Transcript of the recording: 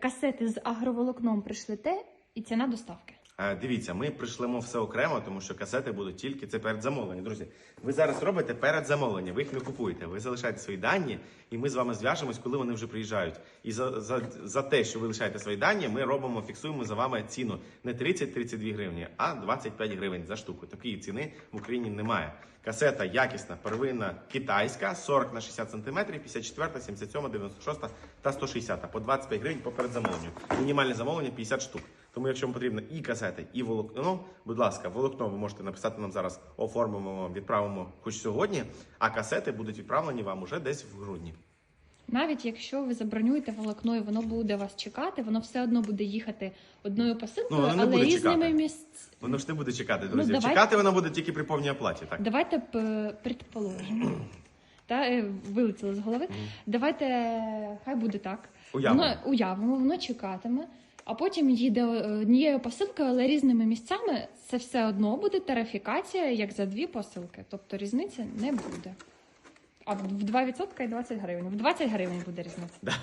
касети з агроволокном прийшли те і ціна доставки. Дивіться, ми пришлемо все окремо, тому що касети будуть тільки це перед замовленням. Друзі, ви зараз робите перед замовленням, ви їх не купуєте. Ви залишаєте свої дані, і ми з вами зв'яжемось, коли вони вже приїжджають. І за, за, за те, що ви лишаєте свої дані, ми робимо, фіксуємо за вами ціну не 30-32 гривні, а 25 гривень за штуку. Такої ціни в Україні немає. Касета якісна, первинна, китайська, 40 на 60 см, 54, 77, 96 та 160 по 25 гривень по передзамовленню. Мінімальне замовлення 50 штук. Тому, якщо вам потрібно і касети, і волокно, будь ласка, волокно ви можете написати нам зараз, оформимо вам, відправимо хоч сьогодні, а касети будуть відправлені вам уже десь в грудні. Навіть якщо ви забронюєте волокно і воно буде вас чекати, воно все одно буде їхати одною посилкою, Ну, але різними місць. Воно ж не буде чекати, друзі. давай- Чекати воно буде тільки при повній оплаті. Так Давайте предположимо. Та е, вилетіло з голови. Давайте хай буде так. Уявимо. Воно уявимо, воно чекатиме, а потім їде е, однією посилкою, але різними місцями. Це все одно буде тарифікація, як за дві посилки. Тобто різниці не буде. А в 2% і 20 гривень. В 20 гривень буде різниця.